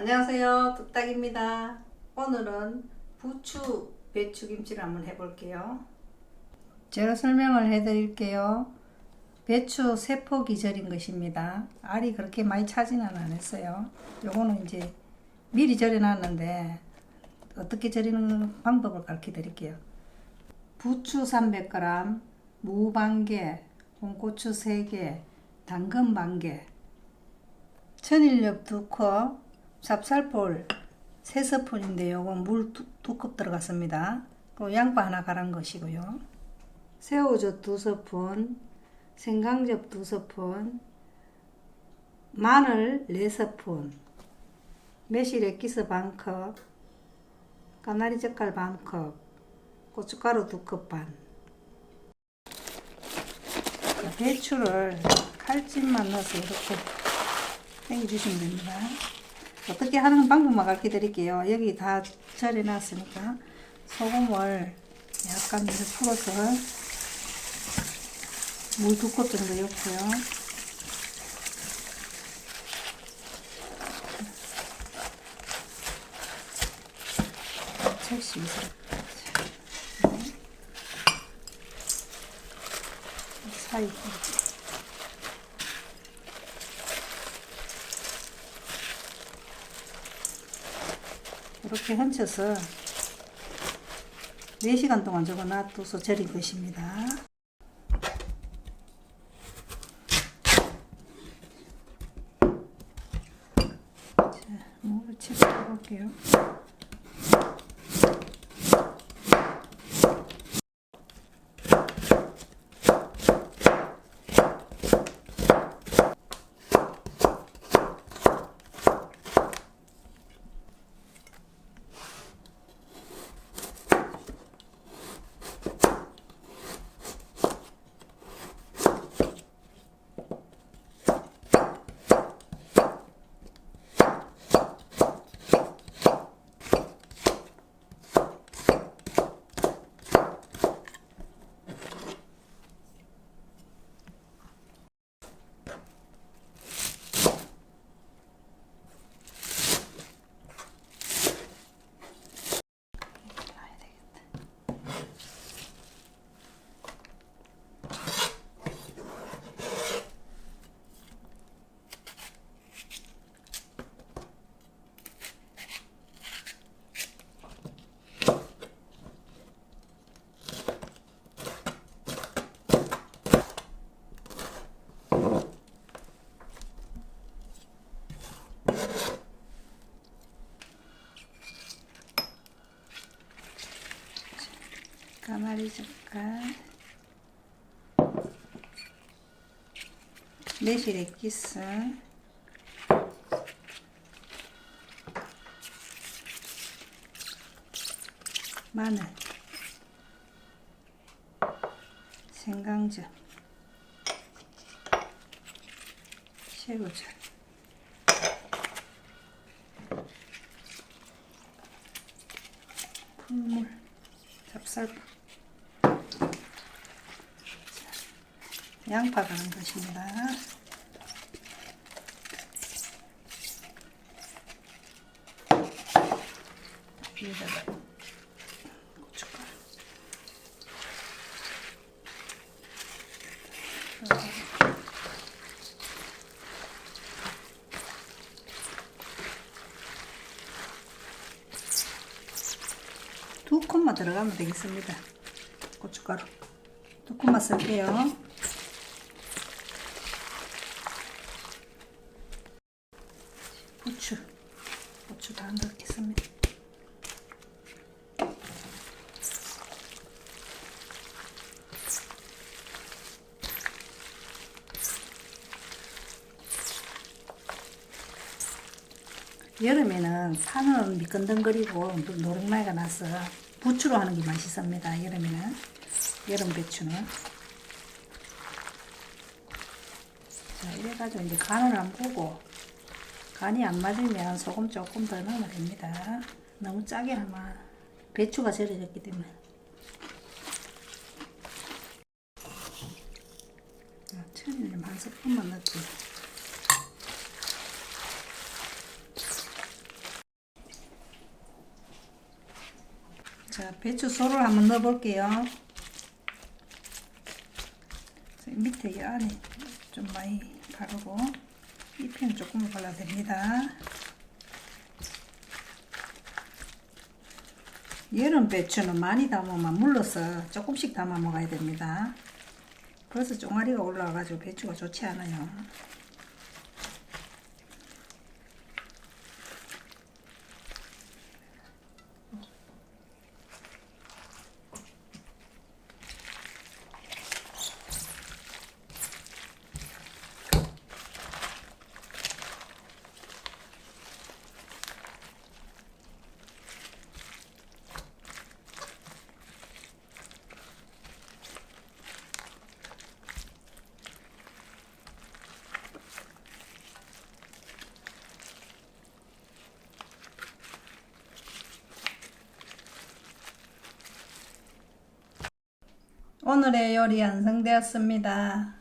안녕하세요. 뚝딱입니다. 오늘은 부추 배추김치를 한번 해볼게요. 제가 설명을 해 드릴게요. 배추 세포 기 절인 것입니다. 알이 그렇게 많이 차지는 않았어요. 요거는 이제 미리 절여 놨는데 어떻게 절이는 방법을 가르쳐 드릴게요. 부추 300g 무 반개 홍고추 3개 당근 반개 천일엽 2컵, 찹쌀볼 3스푼인데 요거 물 2컵 들어갔습니다. 그리고 양파 하나 갈은 것이고요. 새우젓 2스푼, 생강즙 2스푼, 마늘 4스푼, 매실 액 기스 반컵, 까나리 젓갈 반컵, 고춧가루 2컵 반. 자, 배추를 칼집만 넣어서 이렇게 땡겨주시면 됩니다. 어떻게 하는 방법만 가르쳐 드릴게요. 여기 다 절여 놨으니까 소금을 약간 이렇게 풀어서 물 두 컵 정도 넣고요. 찰수 있어. 사이. 이렇게 흔쳐서 4시간 동안 저거 놔둬서 절인 것입니다. 자, 물을 채워 볼게요. 놔야 되겠다. 까마리 젓갈 매실 액기스. 마늘. 생강즙. 새우젓. 풀물. 찹쌀 양파 가는 것입니다. 여기다가 고춧가루 두 컵만 들어가면 되겠습니다. 고춧가루 두 컵만 쓸게요. 고추 고추 다 넣겠습니다. 여름에는 파는 미끈덩거리고 노릇마이가 나서 부추로 하는 게 맛있습니다. 여름에는 여름 배추는 자 이래가지고 이제 간을 안 보고 간이 안 맞으면 소금 조금 더 넣으면 됩니다. 너무 짜게 하면 배추가 절여졌기 때문에 천일염 한 스푼만 넣을게요. 자, 배추소를 한번 넣어볼게요. 자, 밑에 이 안에 좀 많이 바르고 잎에는 조금 발라됩니다. 여름 배추는 많이 담으면 물러서 조금씩 담아 먹어야 됩니다. 벌써 종아리가 올라와가지고 배추가 좋지 않아요. 오늘의 요리 완성되었습니다.